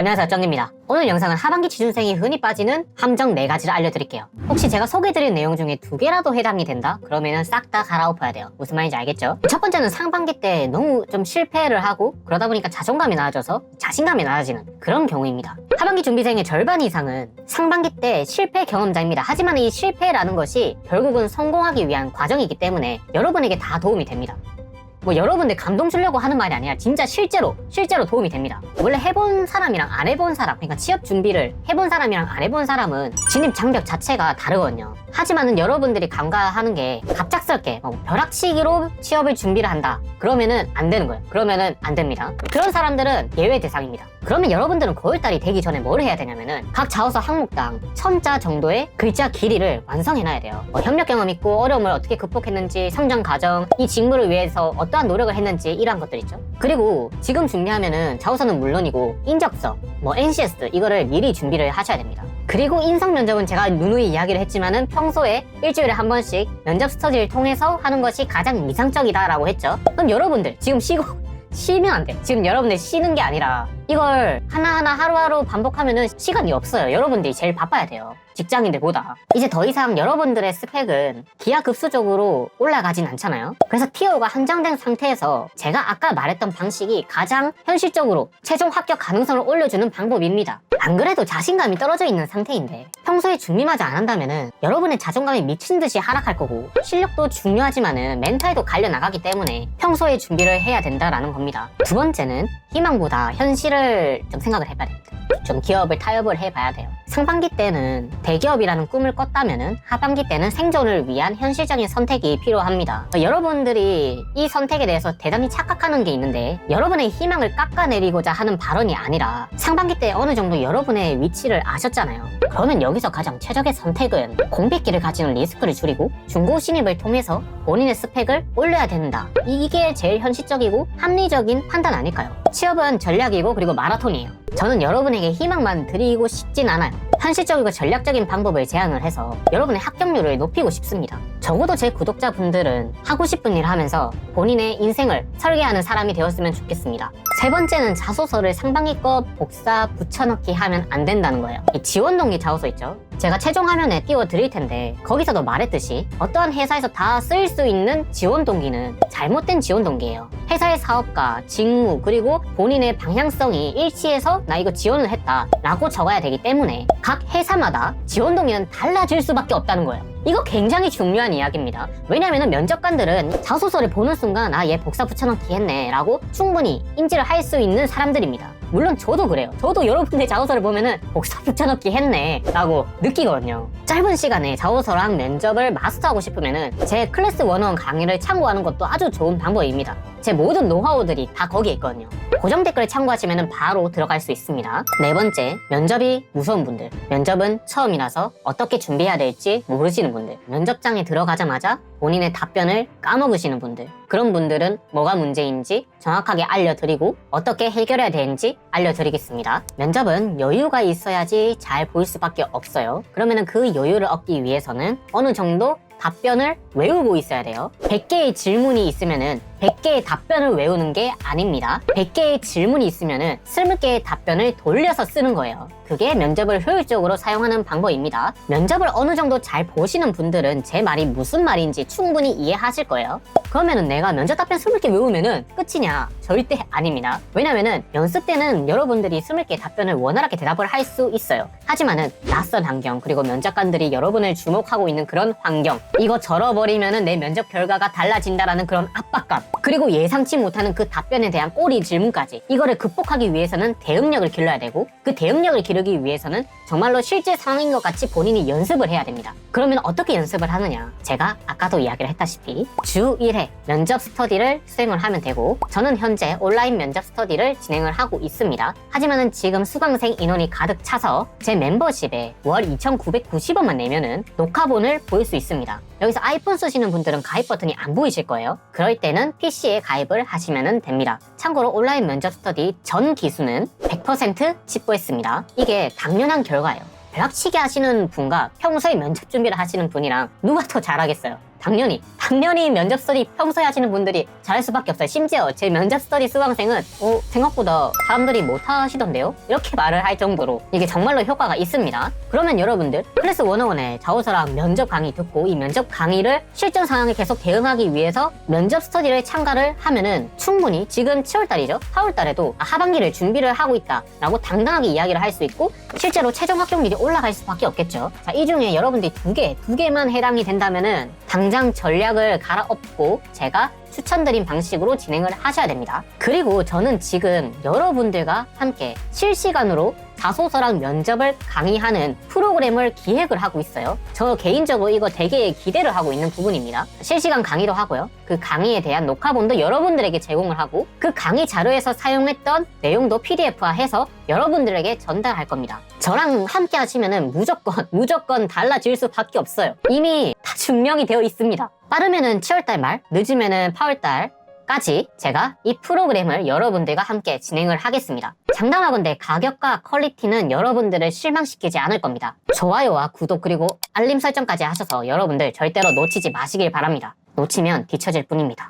안녕하세요 정입니다. 오늘 영상은 하반기 취준생이 흔히 빠지는 함정 4가지를 알려드릴게요. 혹시 제가 소개해드린 내용 중에 두 개라도 해당이 된다? 그러면 싹다 갈아엎어야 돼요. 무슨 말인지 알겠죠? 첫 번째는 상반기 때 너무 좀 실패를 하고 그러다 보니까 자존감이 낮아져서 자신감이 낮아지는 그런 경우입니다. 하반기 준비생의 절반 이상은 상반기 때 실패 경험자입니다. 하지만 이 실패라는 것이 결국은 성공하기 위한 과정이기 때문에 여러분에게 다 도움이 됩니다 뭐 여러분들 감동 주려고 하는 말이 아니라 진짜 실제로 실제로 도움이 됩니다. 원래 해본 사람이랑 안 해본 사람 그러니까 취업 준비를 해본 사람이랑 안 해본 사람은 진입 장벽 자체가 다르거든요. 하지만은 여러분들이 간과하는 게 갑작스럽게 뭐 벼락치기로 취업을 준비를 한다. 그러면은 안 되는 거예요. 그러면은 안 됩니다. 그런 사람들은 예외 대상입니다. 그러면 여러분들은 9월달이 되기 전에 뭘 해야 되냐면은 각 자소서 항목당 1000자 정도의 글자 길이를 완성해놔야 돼요. 뭐 협력 경험 있고 어려움을 어떻게 극복했는지 성장 과정, 이 직무를 위해서 어떠한 노력을 했는지 이러한 것들 있죠. 그리고 지금 준비하면은 자소서는 물론이고 인적서, 뭐 NCS 이거를 미리 준비를 하셔야 됩니다. 그리고 인성 면접은 제가 누누이 이야기를 했지만은 평소에 일주일에 한 번씩 면접 스터디를 통해서 하는 것이 가장 이상적이다라고 했죠. 그럼 여러분들 지금 쉬고 쉬면 안 돼. 지금 여러분들 쉬는 게 아니라 이걸 하나하나 하루하루 반복하면은 시간이 없어요. 여러분들이 제일 바빠야 돼요. 직장인 들보다. 이제 더 이상 여러분들의 스펙은 기하급수적으로 올라가진 않잖아요. 그래서 티어가 한정된 상태에서 제가 아까 말했던 방식이 가장 현실적으로 최종 합격 가능성을 올려주는 방법입니다. 안 그래도 자신감이 떨어져 있는 상태인데 평소에 준비마저 안 한다면은 여러분의 자존감이 미친 듯이 하락할 거고 실력도 중요하지만은 멘탈도 갈려 나가기 때문에 평소에 준비를 해야 된다라는 겁니다. 두 번째는 희망보다 현실을 좀 생각을 해봐야 됩니다. 좀 기업을 타협을 해봐야 돼요. 상반기 때는 대기업이라는 꿈을 꿨다면은 하반기 때는 생존을 위한 현실적인 선택이 필요합니다. 여러분들이 이 선택에 대해서 대단히 착각하는 게 있는데 여러분의 희망을 깎아내리고자 하는 발언이 아니라 상반기 때 어느 정도 여러분의 위치를 아셨잖아요. 그러면 여기서 가장 최적의 선택은 공백기를 가지는 리스크를 줄이고 중고 신입을 통해서 본인의 스펙을 올려야 된다. 이게 제일 현실적이고 합리적인 판단 아닐까요? 취업은 전략이고 그리고 마라톤이에요. 저는 여러분에게 희망만 드리고 싶진 않아요. 현실적이고 전략적인 방법을 제안을 해서 여러분의 합격률을 높이고 싶습니다. 적어도 제 구독자분들은 하고 싶은 일을 하면서 본인의 인생을 설계하는 사람이 되었으면 좋겠습니다. 세 번째는 자소서를 상반기 거 복사 붙여넣기 하면 안 된다는 거예요. 이 지원 동기 자소서 있죠? 제가 최종 화면에 띄워 드릴 텐데 거기서도 말했듯이 어떠한 회사에서 다 쓰일 수 있는 지원 동기는 잘못된 지원 동기예요. 회사의 사업과 직무 그리고 본인의 방향성이 일치해서 나 이거 지원을 했다 라고 적어야 되기 때문에 각 회사마다 지원 동기는 달라질 수밖에 없다는 거예요. 이거 굉장히 중요한 이야기입니다. 왜냐면은 면접관들은 자소서를 보는 순간 아 얘 복사 붙여넣기 했네 라고 충분히 인지를 할 수 있는 사람들입니다. 물론 저도 그래요. 저도 여러분의 자소서를 보면은 복사 붙여넣기 했네 라고 느끼거든요. 짧은 시간에 자소서랑 면접을 마스터하고 싶으면은 제 클래스 101 강의를 참고하는 것도 아주 좋은 방법입니다. 제 모든 노하우들이 다 거기에 있거든요. 고정 댓글을 참고하시면 바로 들어갈 수 있습니다. 네 번째, 면접이 무서운 분들. 면접은 처음이라서 어떻게 준비해야 될지 모르시는 분들. 면접장에 들어가자마자 본인의 답변을 까먹으시는 분들. 그런 분들은 뭐가 문제인지 정확하게 알려드리고 어떻게 해결해야 되는지 알려드리겠습니다. 면접은 여유가 있어야지 잘 보일 수밖에 없어요. 그러면 그 여유를 얻기 위해서는 어느 정도 답변을 외우고 있어야 돼요. 100개의 질문이 있으면은 100개의 답변을 외우는 게 아닙니다. 100개의 질문이 있으면은 20개의 답변을 돌려서 쓰는 거예요. 그게 면접을 효율적으로 사용하는 방법입니다. 면접을 어느 정도 잘 보시는 분들은 제 말이 무슨 말인지 충분히 이해하실 거예요. 그러면은 내가 면접 답변 20개 외우면은 끝이냐? 절대 아닙니다. 왜냐면은 연습 때는 여러분들이 20개 답변을 원활하게 대답을 할 수 있어요. 하지만은 낯선 환경 그리고 면접관들이 여러분을 주목하고 있는 그런 환경 이거 절어버리면은 내 면접 결과가 달라진다라는 그런 압박감 그리고 예상치 못하는 그 답변에 대한 꼬리 질문까지 이거를 극복하기 위해서는 대응력을 길러야 되고 그 대응력을 기르기 위해서는 정말로 실제 상황인 것 같이 본인이 연습을 해야 됩니다. 그러면 어떻게 연습을 하느냐? 제가 아까도 이야기를 했다시피 주 1회 면접 스터디를 수행을 하면 되고 저는 현재 온라인 면접 스터디를 진행을 하고 있습니다. 하지만은 지금 수강생 인원이 가득 차서 제 멤버십에 월 2,990원만 내면은 녹화본을 볼수 있습니다. 여기서 아이폰 쓰시는 분들은 가입 버튼이 안 보이실 거예요. 그럴 때는 PC에 가입을 하시면 됩니다. 참고로 온라인 면접 스터디 전 기수는 100% 집보했습니다. 이게 당연한 결과예요. 벼락치기 하시는 분과 평소에 면접 준비를 하시는 분이랑 누가 더 잘하겠어요? 당연히 당연히 면접 스터디 평소에 하시는 분들이 잘할 수밖에 없어요. 심지어 제 면접 스터디 수강생은 어, 생각보다 사람들이 못 하시던데요? 이렇게 말을 할 정도로 이게 정말로 효과가 있습니다. 그러면 여러분들 클래스 101의 자오서랑 면접 강의 듣고 이 면접 강의를 실전 상황에 계속 대응하기 위해서 면접 스터디를 참가를 하면은 충분히 지금 7월달이죠. 4월달에도 하반기를 준비를 하고 있다라고 당당하게 이야기를 할 수 있고 실제로 최종 합격률이 올라갈 수밖에 없겠죠. 자, 이 중에 여러분들이 두 개, 두 개만 해당이 된다면은 당장 전략을 갈아엎고 제가 추천드린 방식으로 진행을 하셔야 됩니다. 그리고 저는 지금 여러분들과 함께 실시간으로 자소서랑 면접을 강의하는 프로그램을 기획을 하고 있어요. 저 개인적으로 이거 되게 기대를 하고 있는 부분입니다. 실시간 강의도 하고요. 그 강의에 대한 녹화본도 여러분들에게 제공을 하고 그 강의 자료에서 사용했던 내용도 PDF화해서 여러분들에게 전달할 겁니다. 저랑 함께 하시면은 무조건 무조건 달라질 수밖에 없어요. 이미 다 증명이 되어 있습니다. 빠르면은 7월달 말, 늦으면은 8월달 까지 제가 이 프로그램을 여러분들과 함께 진행을 하겠습니다. 장담하건대 가격과 퀄리티는 여러분들을 실망시키지 않을 겁니다. 좋아요와 구독 그리고 알림 설정까지 하셔서 여러분들 절대로 놓치지 마시길 바랍니다. 놓치면 뒤처질 뿐입니다.